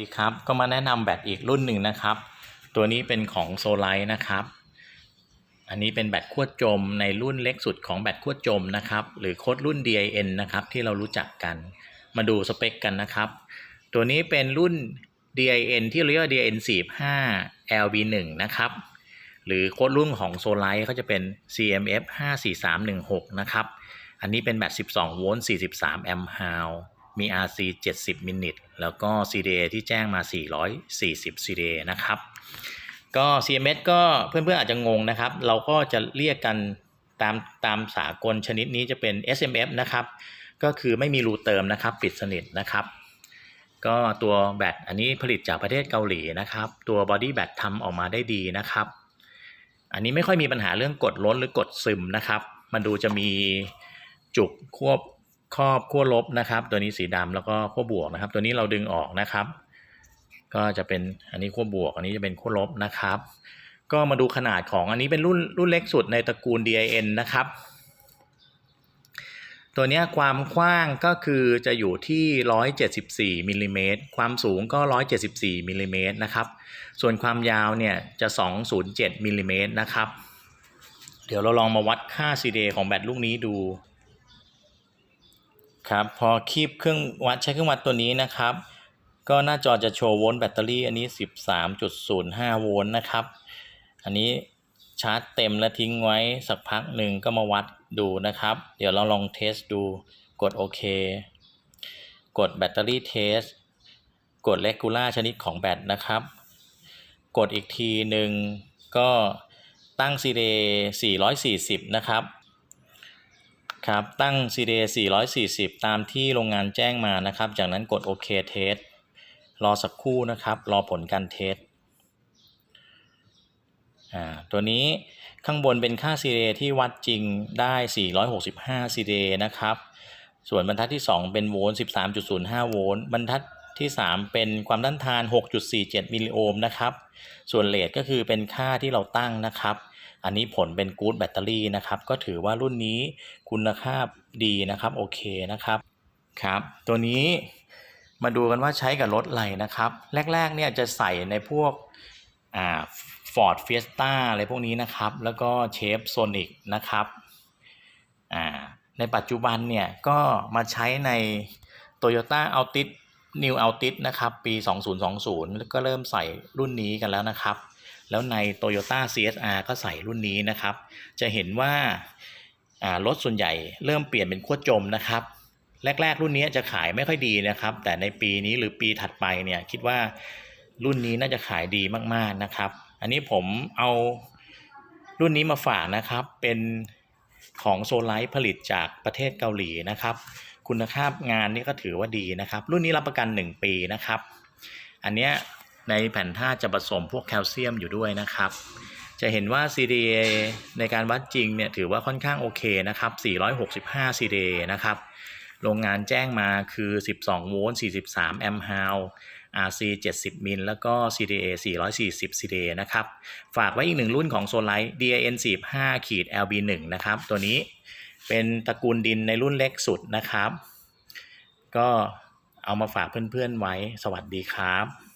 ดีครับก็มาแนะนำแบตอีกรุ่นหนึ่งนะครับ ตัวนี้เป็นของโซล i นะครับ อันนี้เป็นแบตขั้วจมในรุ่นเล็กสุดของแบตขั้วจมนะครับ หรือโค้ดรุ่น DIN นะครับที่เรารู้จักกัน มาดูสเปคกันนะครับ ตัวนี้เป็นรุ่น DIN ที่เรียกว่า DIN 45 LB1 นะครับ หรือโค้ดรุ่นของโซล i เขาจะเป็น CMF 54316 นะครับ อันนี้เป็นแบต12โวลต์43แอมป์ฮาว มี RC 70 มินิทแล้วก็ CDA ที่แจ้งมา 440 CDA นะครับ ก็ CMS ก็เพื่อนๆอาจจะงงนะครับ เราก็จะเรียกกันตามตามสากลชนิดนี้จะเป็น SMF นะครับ ก็คือไม่มีรูเติมนะครับ ปิดสนิทนะครับ ก็ตัวแบตอันนี้ผลิตจากประเทศเกาหลีนะครับ ตัวบอดี้แบตทำออกมาได้ดีนะครับ อันนี้ไม่ค่อยมีปัญหาเรื่องกดล้นหรือกดซึมนะครับ มันดูจะมีจุกควบ ครอบขั้วลบนะครับ ตัวนี้สีดำแล้วก็ขั้วบวกนะครับ ตัวนี้เราดึงออกนะครับ ก็จะเป็นอันนี้ขั้วบวก อันนี้จะเป็นขั้วลบนะครับ ก็มาดูขนาดของอันนี้เป็นรุ่นรุ่นเล็กสุดในตระกูล DIN นะครับ ตัวนี้ความกว้างก็คือจะอยู่ที่ 174มิลลิเมตรความสูงก็ 174มิลลิเมตรนะครับ ส่วนความยาวเนี่ยจะ 207มิลลิเมตรนะครับ เดี๋ยวเราลองมาวัดค่า CD ของแบตลูกนี้ดู ครับพอคีบเครื่องวัดใช้เครื่องวัดตัวนี้นะครับ ก็หน้าจอจะโชว์โวลต์แบตเตอรี่อันนี้ 13.05 โวลต์นะครับ อันนี้ชาร์จเต็มแล้วทิ้งไว้สักพักหนึ่งก็มาวัดดูนะครับ เดี๋ยวเราลองเทสดูกดโอเคกดแบตเตอรี่เทสกดเลกูล่าชนิดของแบตนะครับ กดอีกทีหนึ่งก็ตั้ง CD 440 นะครับ ครับตั้ง CD 440 ตามที่โรงงานแจ้งมานะครับ จากนั้นกดโอเคเทสรอสักครู่นะครับ รอผลการเทสตัวนี้ข้างบนเป็นค่า CDA ที่วัดจริงได้ 465 CDA นะครับ ส่วนบรรทัดที่ 2 เป็นโวลต์ 13.05 โวลต์ บรรทัดที่ 3 เป็นความต้านทาน 6.47 มิลลิโอห์มนะครับ ส่วนเลทก็คือเป็นค่าที่เราตั้งนะครับ อันนี้ผลเป็นกู๊ดแบตเตอรี่นะครับ ก็ถือว่ารุ่นนี้คุณภาพดีนะครับโอเคนะครับครับ ตัวนี้มาดูกันว่าใช้กับรถอะไรนะครับ แรกๆเนี่ยจะใส่ในพวกอ่า Ford Fiesta อะไรพวกนี้นะครับ แล้วก็เชฟโซนิกนะครับอ่าในปัจจุบันเนี่ยก็มาใช้ใน Toyota Altis New Altis นะครับ ปี 2020แล้วก็เริ่มใส่รุ่นนี้กันแล้วนะครับ แล้วใน Toyota CSR ก็ใส่รุ่นนี้นะครับ จะเห็นว่ารถส่วนใหญ่เริ่มเปลี่ยนเป็นขั้วจมนะครับแรก ๆ รุ่นนี้จะขายไม่ค่อยดีนะครับ แต่ในปีนี้หรือปีถัดไปเนี่ยคิดว่ารุ่นนี้น่าจะขายดีมากๆนะครับ อันนี้ผมเอารุ่นนี้มาฝากนะครับเป็นของโซลไลท์ผลิตจากประเทศเกาหลีนะครับ คุณภาพงานนี่ก็ถือว่าดีนะครับ รุ่นนี้รับประกัน 1 ปีนะครับ อันเนี้ย ในแผ่นท่าจะผสมพวกแคลเซียมอยู่ด้วยนะครับ จะเห็นว่า CDA ในการวัดจริงเนี่ยถือว่าค่อนข้างโอเคนะครับ 465 CDA นะครับ โรงงานแจ้งมาคือ 12 โวลต์ 43 แอมป์ฮาว RC 70 มิล แล้วก็ CDA 440 CDA นะครับ ฝากไว้อีกหนึ่งรุ่นของโซลไลท์ DIN 45ขีด LB1 นะครับ ตัวนี้เป็นตระกูลดินในรุ่นเล็กสุดนะครับ ก็เอามาฝากเพื่อนๆไว้ สวัสดีครับ